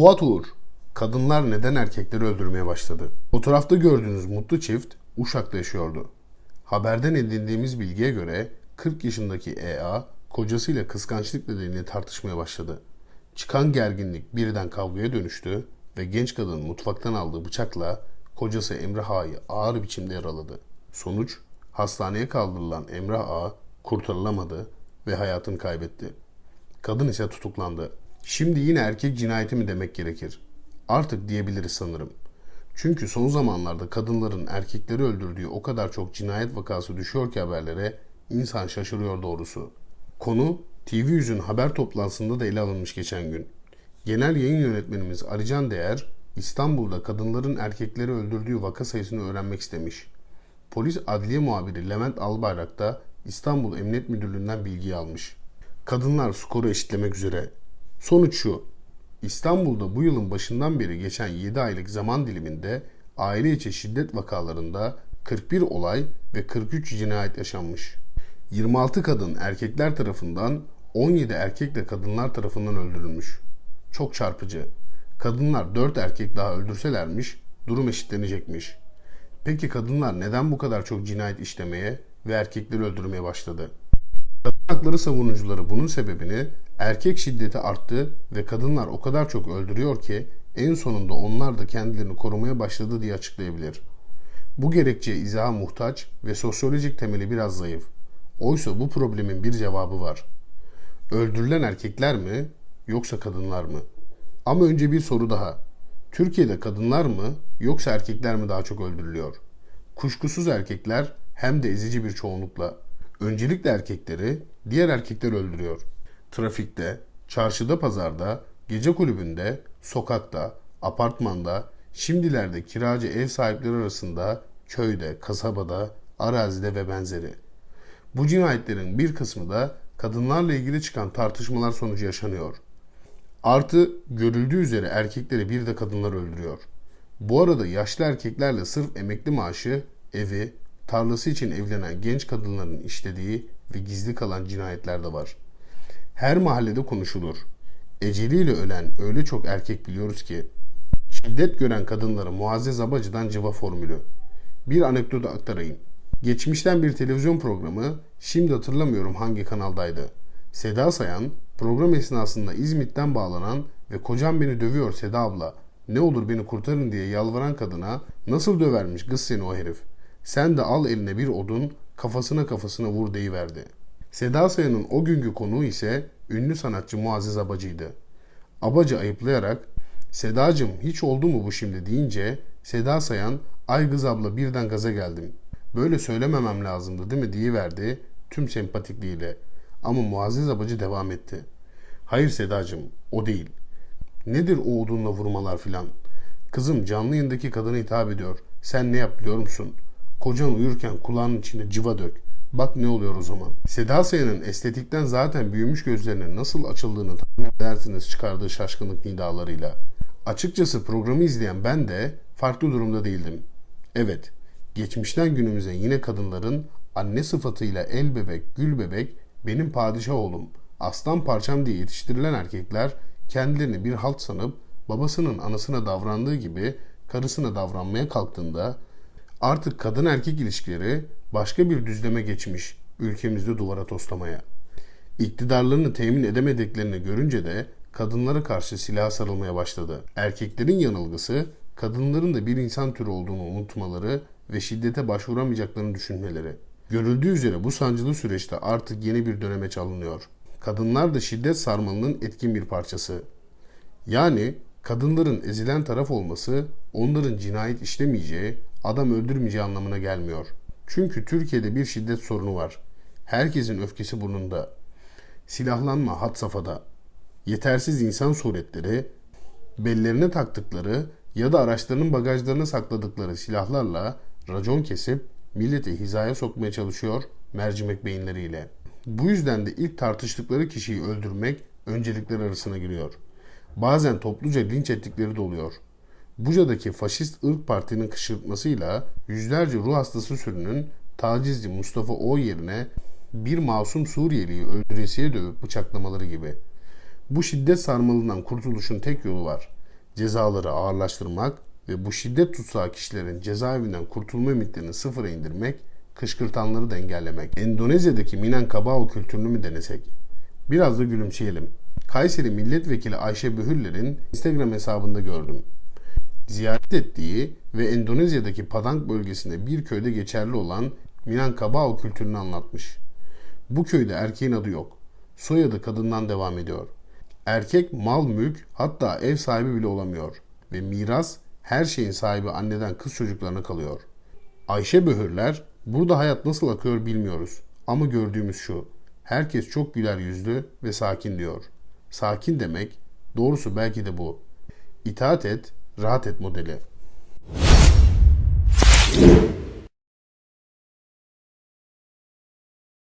Fuat Uğur, kadınlar neden erkekleri öldürmeye başladı? Fotoğrafta gördüğünüz mutlu çift Uşak'ta yaşıyordu. Haberden edindiğimiz bilgiye göre 40 yaşındaki EA kocasıyla kıskançlık nedeniyle tartışmaya başladı. Çıkan gerginlik birden kavgaya dönüştü ve genç kadın mutfaktan aldığı bıçakla kocası Emrah Ağa'yı ağır biçimde yaraladı. Sonuç hastaneye kaldırılan Emrah Ağa kurtarılamadı ve hayatını kaybetti. Kadın ise tutuklandı. Şimdi yine erkek cinayeti mi demek gerekir? Artık diyebiliriz sanırım. Çünkü son zamanlarda kadınların erkekleri öldürdüğü o kadar çok cinayet vakası düşüyor ki haberlere insan şaşırıyor doğrusu. Konu TV Yüz'ün haber toplantısında da ele alınmış geçen gün. Genel yayın yönetmenimiz Alican Değer İstanbul'da kadınların erkekleri öldürdüğü vaka sayısını öğrenmek istemiş. Polis Adliye Muhabiri Levent Albayrak da İstanbul Emniyet Müdürlüğü'nden bilgi almış. Kadınlar skoru eşitlemek üzere. Sonuç şu. İstanbul'da bu yılın başından beri geçen 7 aylık zaman diliminde aile içi şiddet vakalarında 41 olay ve 43 cinayet yaşanmış. 26 kadın erkekler tarafından, 17 erkek de kadınlar tarafından öldürülmüş. Çok çarpıcı. Kadınlar 4 erkek daha öldürselermiş, durum eşitlenecekmiş. Peki kadınlar neden bu kadar çok cinayet işlemeye ve erkekleri öldürmeye başladı? Kadın hakları savunucuları bunun sebebini erkek şiddeti arttı ve kadınlar o kadar çok öldürüyor ki en sonunda onlar da kendilerini korumaya başladı diye açıklayabilir. Bu gerekçeye izaha muhtaç ve sosyolojik temeli biraz zayıf. Oysa bu problemin bir cevabı var. Öldürülen erkekler mi yoksa kadınlar mı? Ama önce bir soru daha. Türkiye'de kadınlar mı yoksa erkekler mi daha çok öldürülüyor? Kuşkusuz erkekler hem de ezici bir çoğunlukla. Öncelikle erkekleri diğer erkekler öldürüyor. Trafikte, çarşıda pazarda, gece kulübünde, sokakta, apartmanda, şimdilerde kiracı ev sahipleri arasında, köyde, kasabada, arazide ve benzeri. Bu cinayetlerin bir kısmı da kadınlarla ilgili çıkan tartışmalar sonucu yaşanıyor. Artı görüldüğü üzere erkekleri bir de kadınlar öldürüyor. Bu arada yaşlı erkeklerle sırf emekli maaşı, evi, tarlası için evlenen genç kadınların işlediği ve gizli kalan cinayetler de var. Her mahallede konuşulur. Eceliyle ölen öyle çok erkek biliyoruz ki. Şiddet gören kadınlara Muazzez Abacı'dan cıva formülü. Bir anekdotu aktarayım. Geçmişten bir televizyon programı, şimdi hatırlamıyorum hangi kanaldaydı. Seda Sayan, program esnasında İzmit'ten bağlanan ve kocam beni dövüyor Seda abla, ne olur beni kurtarın diye yalvaran kadına nasıl dövermiş kız seni o herif. Sen de al eline bir odun, kafasına kafasına vur deyiverdi. Seda Sayan'ın o günkü konuğu ise ünlü sanatçı Muazzez Abacı'ydı. Abacı ayıplayarak Sedacım hiç oldu mu bu şimdi deyince Seda Sayan ay kız abla birden gaza geldim. Böyle söylememem lazımdı değil mi diyiverdi tüm sempatikliğiyle. Ama Muazzez Abacı devam etti. Hayır Sedacım o değil. Nedir o odunla vurmalar filan? Kızım canlı yayındaki kadına hitap ediyor. Sen ne yap biliyor musun? Kocan uyurken kulağının içine cıva dök. Bak ne oluyor o zaman. Seda Sayan'ın estetikten zaten büyümüş gözlerinin nasıl açıldığını tahmin edersiniz çıkardığı şaşkınlık nidalarıyla. Açıkçası programı izleyen ben de farklı durumda değildim. Evet, geçmişten günümüze yine kadınların anne sıfatıyla el bebek, gül bebek, benim padişah oğlum, aslan parçam diye yetiştirilen erkekler kendilerini bir halt sanıp babasının anasına davrandığı gibi karısına davranmaya kalktığında artık kadın erkek ilişkileri başka bir düzleme geçmiş ülkemizde duvara toslamaya. İktidarlarını temin edemediklerini görünce de kadınlara karşı silaha sarılmaya başladı. Erkeklerin yanılgısı kadınların da bir insan türü olduğunu unutmaları ve şiddete başvuramayacaklarını düşünmeleri. Görüldüğü üzere bu sancılı süreçte artık yeni bir döneme çalınıyor. Kadınlar da şiddet sarmalının etkin bir parçası. Yani kadınların ezilen taraf olması onların cinayet işlemeyeceği, adam öldürmeyeceği anlamına gelmiyor. Çünkü Türkiye'de bir şiddet sorunu var. Herkesin öfkesi burnunda. Silahlanma had safhada. Yetersiz insan suretleri, bellerine taktıkları ya da araçlarının bagajlarına sakladıkları silahlarla racon kesip milleti hizaya sokmaya çalışıyor mercimek beyinleriyle. Bu yüzden de ilk tartıştıkları kişiyi öldürmek öncelikler arasına giriyor. Bazen topluca linç ettikleri de oluyor. Buca'daki faşist ırk partinin kışırtmasıyla yüzlerce ruh hastası sürünün tacizci Mustafa O yerine bir masum Suriyeliyi öldüresiye dövüp bıçaklamaları gibi. Bu şiddet sarmalından kurtuluşun tek yolu var. cezaları ağırlaştırmak ve bu şiddet tutsağı kişilerin cezaevinden kurtulma ümitlerini sıfıra indirmek, kışkırtanları da engellemek. Endonezya'daki Minangkabau kültürünü mü denesek? Biraz da gülümseyelim. Kayseri Milletvekili Ayşe Bühürler'in Instagram hesabında gördüm. Ziyaret ettiği ve Endonezya'daki Padang bölgesinde bir köyde geçerli olan Minangkabau kültürünü anlatmış. Bu köyde erkeğin adı yok. Soyadı kadından devam ediyor. Erkek mal mülk hatta ev sahibi bile olamıyor. Ve miras her şeyin sahibi anneden kız çocuklarına kalıyor. Ayşe Böhürler burada hayat nasıl akıyor bilmiyoruz. Ama gördüğümüz şu. Herkes çok güler yüzlü ve sakin diyor. Sakin demek doğrusu belki de bu. İtaat et, rahat et modeli.